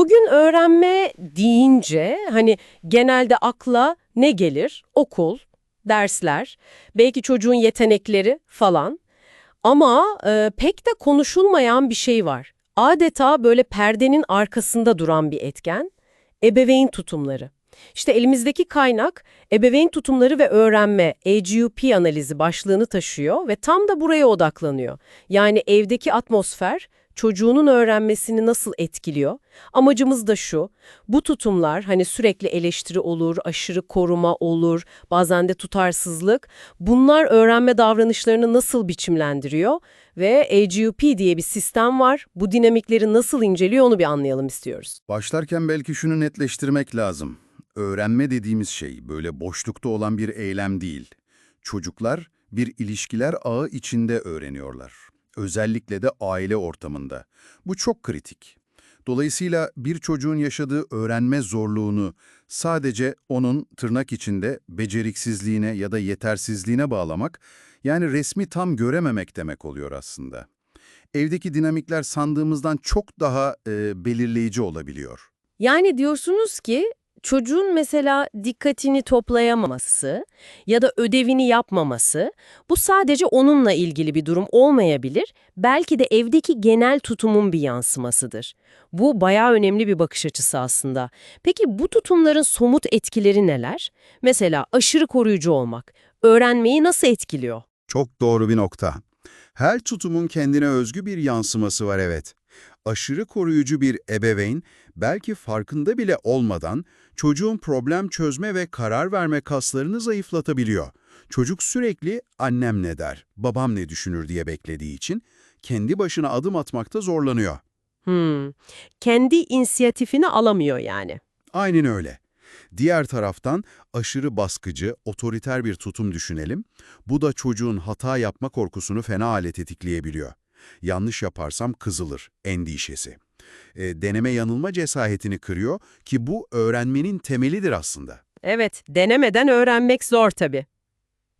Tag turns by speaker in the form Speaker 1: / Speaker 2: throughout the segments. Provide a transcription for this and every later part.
Speaker 1: Bugün öğrenme deyince hani genelde akla ne gelir? Okul, dersler, belki çocuğun yetenekleri falan. Ama e, pek de konuşulmayan bir şey var. Adeta böyle perdenin arkasında duran bir etken, ebeveyn tutumları. İşte elimizdeki kaynak ebeveyn tutumları ve öğrenme AGUP analizi başlığını taşıyor ve tam da buraya odaklanıyor. Yani evdeki atmosfer çocuğunun öğrenmesini nasıl etkiliyor? Amacımız da şu, bu tutumlar hani sürekli eleştiri olur, aşırı koruma olur, bazen de tutarsızlık, bunlar öğrenme davranışlarını nasıl biçimlendiriyor ve AGUP diye bir sistem var, bu dinamikleri nasıl inceliyor onu bir anlayalım istiyoruz.
Speaker 2: Başlarken belki şunu netleştirmek lazım. Öğrenme dediğimiz şey böyle boşlukta olan bir eylem değil. Çocuklar bir ilişkiler ağı içinde öğreniyorlar. Özellikle de aile ortamında. Bu çok kritik. Dolayısıyla bir çocuğun yaşadığı öğrenme zorluğunu sadece onun tırnak içinde beceriksizliğine ya da yetersizliğine bağlamak, yani resmi tam görememek demek oluyor aslında. Evdeki dinamikler sandığımızdan çok daha e, belirleyici olabiliyor.
Speaker 1: Yani diyorsunuz ki çocuğun mesela dikkatini toplayamaması ya da ödevini yapmaması bu sadece onunla ilgili bir durum olmayabilir, belki de evdeki genel tutumun bir yansımasıdır. Bu bayağı önemli bir bakış açısı aslında. Peki bu tutumların somut etkileri neler? Mesela aşırı koruyucu olmak öğrenmeyi nasıl etkiliyor?
Speaker 2: Çok doğru bir nokta. Her tutumun kendine özgü bir yansıması var evet. Aşırı koruyucu bir ebeveyn belki farkında bile olmadan çocuğun problem çözme ve karar verme kaslarını zayıflatabiliyor. Çocuk sürekli annem ne der, babam ne düşünür diye beklediği için kendi başına adım atmakta zorlanıyor.
Speaker 1: Hmm. Kendi inisiyatifini alamıyor yani.
Speaker 2: Aynen öyle. Diğer taraftan aşırı baskıcı, otoriter bir tutum düşünelim. Bu da çocuğun hata yapma korkusunu fena hale tetikleyebiliyor. Yanlış yaparsam kızılır, endişesi. E, deneme yanılma cesaretini kırıyor ki bu öğrenmenin temelidir aslında.
Speaker 1: Evet, denemeden öğrenmek zor tabii.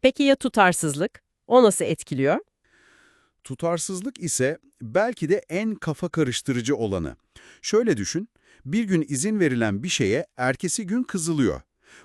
Speaker 1: Peki ya tutarsızlık? O nasıl etkiliyor?
Speaker 2: Tutarsızlık ise belki de en kafa karıştırıcı olanı. Şöyle düşün, bir gün izin verilen bir şeye ertesi gün kızılıyor.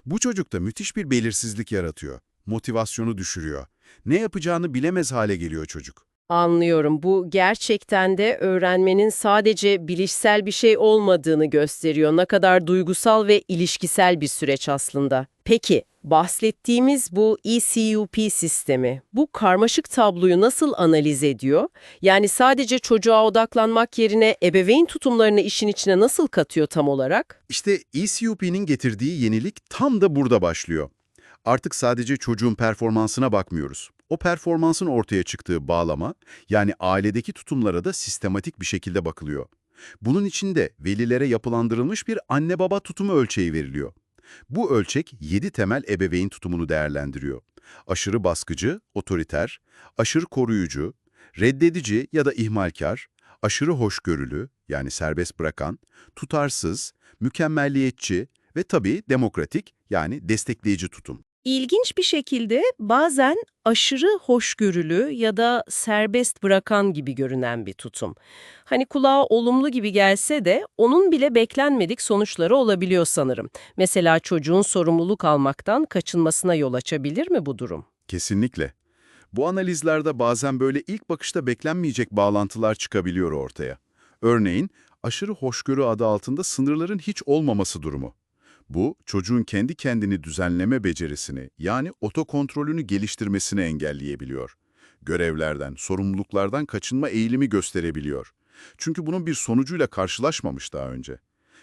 Speaker 2: Bu çocukta müthiş bir belirsizlik yaratıyor. Motivasyonu düşürüyor. Ne yapacağını bilemez hale geliyor çocuk.
Speaker 1: Anlıyorum. Bu gerçekten de öğrenmenin sadece bilişsel bir şey olmadığını gösteriyor. Ne kadar duygusal ve ilişkisel bir süreç aslında. Peki, bahsettiğimiz bu ECUP sistemi, bu karmaşık tabloyu nasıl analiz ediyor? Yani sadece çocuğa odaklanmak yerine ebeveyn tutumlarını işin içine nasıl katıyor tam olarak?
Speaker 2: İşte ECUP'nin getirdiği yenilik tam da burada başlıyor. Artık sadece çocuğun performansına bakmıyoruz. O performansın ortaya çıktığı bağlama, yani ailedeki tutumlara da sistematik bir şekilde bakılıyor. Bunun içinde velilere yapılandırılmış bir anne-baba tutumu ölçeği veriliyor. Bu ölçek 7 temel ebeveyn tutumunu değerlendiriyor. Aşırı baskıcı, otoriter, aşırı koruyucu, reddedici ya da ihmalkar, aşırı hoşgörülü yani serbest bırakan, tutarsız, mükemmelliyetçi ve tabii demokratik yani destekleyici tutum.
Speaker 1: İlginç bir şekilde bazen aşırı hoşgörülü ya da serbest bırakan gibi görünen bir tutum. Hani kulağa olumlu gibi gelse de onun bile beklenmedik sonuçları olabiliyor sanırım. Mesela çocuğun sorumluluk almaktan kaçınmasına yol açabilir mi bu durum?
Speaker 2: Kesinlikle. Bu analizlerde bazen böyle ilk bakışta beklenmeyecek bağlantılar çıkabiliyor ortaya. Örneğin, aşırı hoşgörü adı altında sınırların hiç olmaması durumu. Bu, çocuğun kendi kendini düzenleme becerisini, yani otokontrolünü geliştirmesini engelleyebiliyor. Görevlerden, sorumluluklardan kaçınma eğilimi gösterebiliyor. Çünkü bunun bir sonucuyla karşılaşmamış daha önce.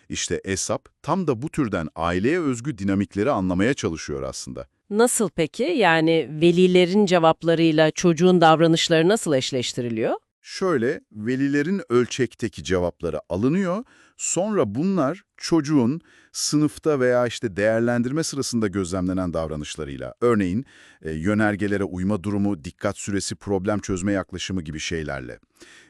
Speaker 2: İşte ESAP tam da bu türden aileye özgü dinamikleri anlamaya çalışıyor aslında.
Speaker 1: Nasıl peki? Yani velilerin cevaplarıyla çocuğun davranışları nasıl eşleştiriliyor?
Speaker 2: Şöyle, velilerin ölçekteki cevapları alınıyor, sonra bunlar çocuğun sınıfta veya işte değerlendirme sırasında gözlemlenen davranışlarıyla, örneğin e, yönergelere uyma durumu, dikkat süresi, problem çözme yaklaşımı gibi şeylerle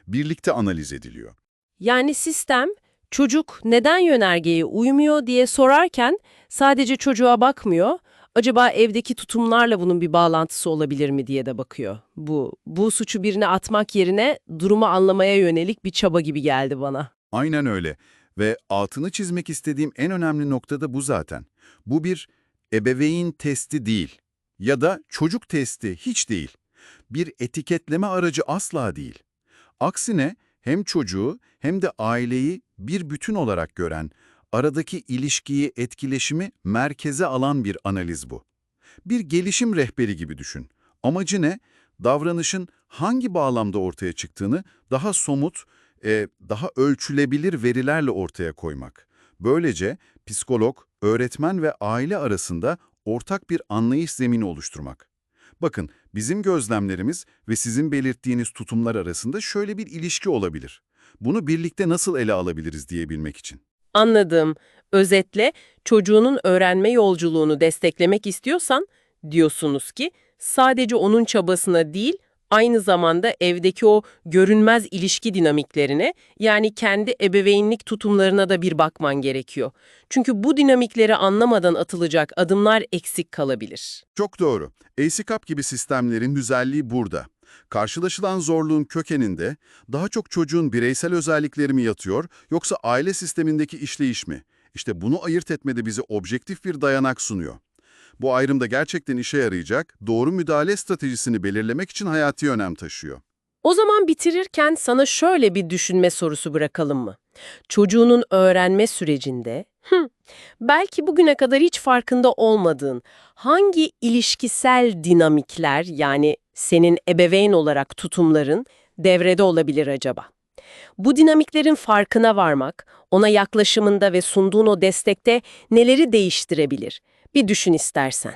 Speaker 2: birlikte analiz ediliyor.
Speaker 1: Yani sistem çocuk neden yönergeye uymuyor diye sorarken sadece çocuğa bakmıyor, acaba evdeki tutumlarla bunun bir bağlantısı olabilir mi diye de bakıyor. Bu, bu suçu birine atmak yerine durumu anlamaya yönelik bir çaba gibi geldi bana.
Speaker 2: Aynen öyle. Ve altını çizmek istediğim en önemli nokta da bu zaten. Bu bir ebeveyn testi değil ya da çocuk testi hiç değil. Bir etiketleme aracı asla değil. Aksine hem çocuğu hem de aileyi bir bütün olarak gören, aradaki ilişkiyi, etkileşimi merkeze alan bir analiz bu. Bir gelişim rehberi gibi düşün. Amacı ne? Davranışın hangi bağlamda ortaya çıktığını daha somut, e, daha ölçülebilir verilerle ortaya koymak. Böylece psikolog, öğretmen ve aile arasında ortak bir anlayış zemini oluşturmak. Bakın, bizim gözlemlerimiz ve sizin belirttiğiniz tutumlar arasında şöyle bir ilişki olabilir. Bunu birlikte nasıl ele alabiliriz diyebilmek için.
Speaker 1: Anladım. Özetle çocuğunun öğrenme yolculuğunu desteklemek istiyorsan diyorsunuz ki sadece onun çabasına değil aynı zamanda evdeki o görünmez ilişki dinamiklerine yani kendi ebeveynlik tutumlarına da bir bakman gerekiyor. Çünkü bu dinamikleri anlamadan atılacak adımlar eksik kalabilir.
Speaker 2: Çok doğru. ACCAP gibi sistemlerin güzelliği burada. Karşılaşılan zorluğun kökeninde daha çok çocuğun bireysel özellikleri mi yatıyor yoksa aile sistemindeki işleyiş mi? İşte bunu ayırt etmede bize objektif bir dayanak sunuyor. Bu ayrımda gerçekten işe yarayacak, doğru müdahale stratejisini belirlemek için hayati önem taşıyor.
Speaker 1: O zaman bitirirken sana şöyle bir düşünme sorusu bırakalım mı? Çocuğunun öğrenme sürecinde, hı, belki bugüne kadar hiç farkında olmadığın hangi ilişkisel dinamikler yani senin ebeveyn olarak tutumların devrede olabilir acaba? Bu dinamiklerin farkına varmak, ona yaklaşımında ve sunduğun o destekte neleri değiştirebilir? Bir düşün istersen.